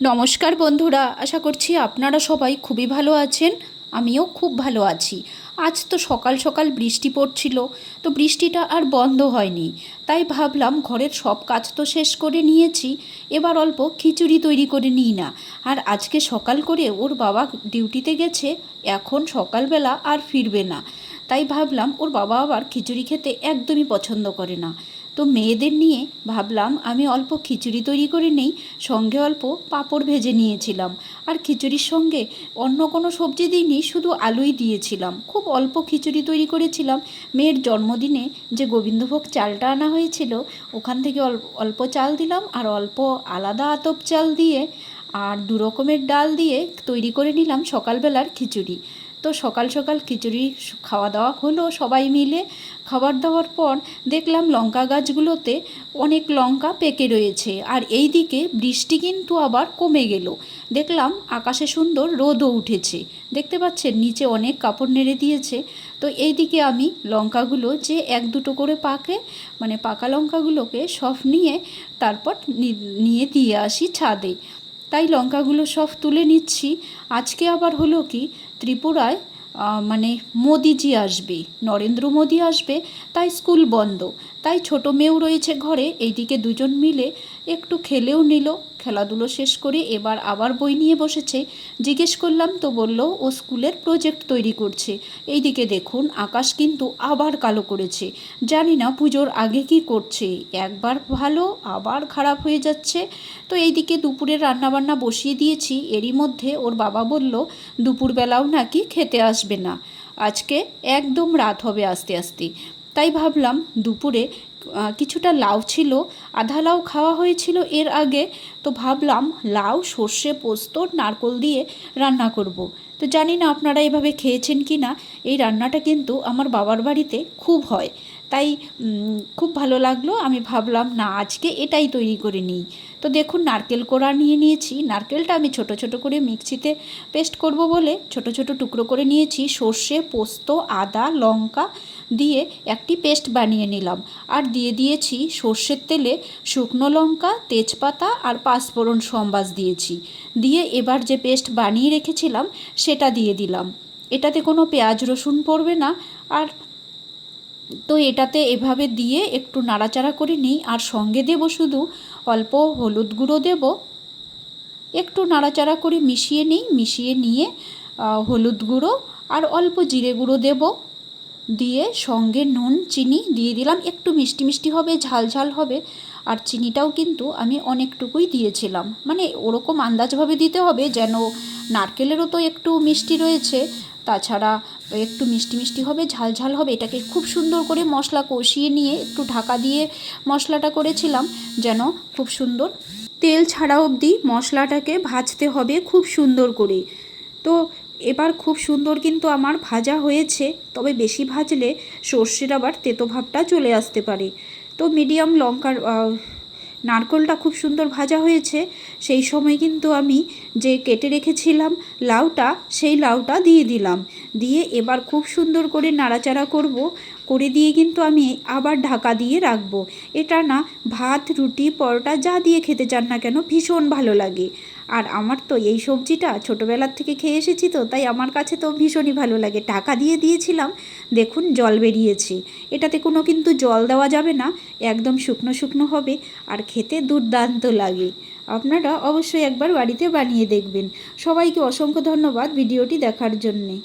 নমস্কার বন্ধুরা, আশা করছি আপনারা সবাই খুবই ভালো আছেন, আমিও খুব ভালো আছি। আজ তো সকাল সকাল বৃষ্টি পড়ছিল, তো বৃষ্টিটা আর বন্ধ হয়নি। তাই ভাবলাম ঘরের সব কাজ তো শেষ করে নিয়েছি, এবার অল্প খিচুড়ি তৈরি করে নিই না। আর আজকে সকাল করে ওর বাবা ডিউটিতে গেছে, এখন সকালবেলা আর ফিরবে না। তাই ভাবলাম ওর বাবা আবার খিচুড়ি খেতে একদমই পছন্দ করে না। তো মেয়েদের নিয়ে ভাবলাম আমি অল্প খিচুড়ি তৈরি করে নেই, সঙ্গে অল্প পাঁপড় ভেজে নিয়েছিলাম। আর খিচুড়ির সঙ্গে অন্য কোনো সবজি দিইনি, শুধু আলুই দিয়েছিলাম। খুব অল্প খিচুড়ি তৈরি করেছিলাম। মেয়ের জন্মদিনে যে গোবিন্দভোগ চালটা আনা হয়েছিল, ওখান থেকে অল্প চাল দিলাম আর অল্প আলাদা আতপ চাল দিয়ে আর দু রকমের ডাল দিয়ে তৈরি করে নিলাম সকালবেলার খিচুড়ি। তো সকাল সকাল খিচুড়ি খাওয়া দাওয়া হলো সবাই মিলে। খাবার দাওয়ার পর দেখলাম লঙ্কা গাছগুলোতে অনেক লঙ্কা পেকে রয়েছে। আর এই দিকে বৃষ্টি কিন্তু আবার কমে গেল। দেখলাম আকাশে সুন্দর রোদও উঠেছে। দেখতে পাচ্ছেন, নিচে অনেক কাপড় নেড়ে দিয়েছে। তো এই দিকে আমি লঙ্কাগুলো যে এক দুটো করে পাকে মানে পাকা লঙ্কাগুলোকে সব নিয়ে তারপর নিয়ে দিয়ে আসি ছাদে। তাই লঙ্কাগুলো সব তুলে নিচ্ছি। আজকে আবার হলো কি ত্রিপুরায় মানে মোদিজি আসবে, নরেন্দ্র মোদি আসবে, তাই স্কুল বন্ধ। তাই ছোট মেয়েও রয়েছে ঘরে, এইদিকে দুজন মিলে একটু খেলেও নিল, খেলাধুলো শেষ করে এবার আবার বই নিয়ে বসেছে। জিজ্ঞেস করলাম, তো বলল, ও স্কুলের প্রজেক্ট তৈরি করছে। এইদিকে দেখুন, আকাশ কিন্তু আবার কালো করেছে। জানি না পুজোর আগে কি করছে, একবার ভালো, আবার খারাপ হয়ে যাচ্ছে। তো এইদিকে দুপুরের রান্নাবান্না বসিয়ে দিয়েছি। এরই মধ্যে ওর বাবা বলল, দুপুরবেলাও নাকি খেতে আসবে না। আজকে একদম রাত হবে আস্তে আস্তে। তাই ভাবলাম দুপুরে কিছুটা লাউ ছিল, আধা লাউ খাওয়া হয়েছিল এর আগে, তো ভাবলাম লাউ, সর্ষে, পোস্ত, নারকল দিয়ে রান্না করব। তো জানি না আপনারা এভাবে খেয়েছেন কি না এই রান্নাটা কিন্তু আমার বাবার বাড়িতে খুব হয়। তাই খুব ভালো লাগল। আমি ভাবলাম, না, আজকে এটাই তৈরি করে নিই। তো দেখুন, নারকেল কোড়া নিয়ে নিয়েছি। নারকেলটা আমি ছোট ছোট করে মিক্সিতে পেস্ট করব বলে ছোট ছোট টুকরো করে নিয়েছি। সর্ষে, পোস্ত, আদা, লঙ্কা দিয়ে একটি পেস্ট বানিয়ে নিলাম। আর দিয়ে দিয়েছি সর্ষের তেলে শুকনো লঙ্কা, তেজপাতা আর পাঁচফোড়ন সম্বাস দিয়েছি। দিয়ে এবার যে পেস্ট বানিয়ে রেখেছিলাম, সেটা দিয়ে দিলাম। এটাতে কোনো পেঁয়াজ রসুন পড়বে না। আর তো এটাতে এভাবে দিয়ে একটু নাড়াচাড়া করে নিই। আর সঙ্গে দেব শুধু অল্প হলুদ গুঁড়ো দেব। একটু নাড়াচাড়া করে মিশিয়ে নিই। মিশিয়ে নিয়ে হলুদ গুঁড়ো আর অল্প জিরে গুঁড়ো দেব। দিয়ে সঙ্গে নুন, চিনি দিয়ে দিলাম। একটু মিষ্টি মিষ্টি হবে, ঝাল ঝাল হবে। আর চিনিটাও কিন্তু আমি অনেকটুকুই দিয়েছিলাম। মানে ওরকম আন্দাজভাবে দিতে হবে যেন নারকেলেরও তো একটু মিষ্টি রয়েছে। তাছাড়া একটু মিষ্টি মিষ্টি হবে, ঝাল ঝাল হবে। এটাকে খুব সুন্দর করে মশলা কষিয়ে নিয়ে একটু ঢাকা দিয়ে মশলাটা করেছিলাম যেন খুব সুন্দর তেল ছাড়া অবধি মশলাটাকে ভাজতে হবে খুব সুন্দর করে। তো এবার খুব সুন্দর কিন্তু আমার ভাজা হয়েছে, তবে বেশি ভাজলে সর্ষের আবার তেতো ভাবটা চলে আসতে পারে। তো মিডিয়াম লঙ্কার নারকলটা খুব সুন্দর ভাজা হয়েছে, সেই সময় কিন্তু আমি যে কেটে রেখেছিলাম লাউটা, সেই লাউটা দিয়ে দিলাম। দিয়ে এবার খুব সুন্দর করে নাড়াচাড়া করব, করে দিয়ে কিন্তু আমি আবার ঢাকা দিয়ে রাখব। এটা না ভাত, রুটি, পরোটা যা দিয়ে খেতে চান না কেন ভীষণ ভালো লাগে। আর আমার তো এই সবজিটা ছোটোবেলার থেকে খেয়ে এসেছি তো, তাই আমার কাছে তো ভীষণই ভালো লাগে। টাকা দিয়ে দিয়েছিলাম, দেখুন জল বেরিয়েছে। এটাতে কোনো কিন্তু জল দেওয়া যাবে না, একদম শুকনো শুকনো হবে আর খেতে দুর্দান্ত লাগে। আপনারা অবশ্যই একবার বাড়িতে বানিয়ে দেখবেন। সবাইকে অসংখ্য ধন্যবাদ ভিডিওটি দেখার জন্যে।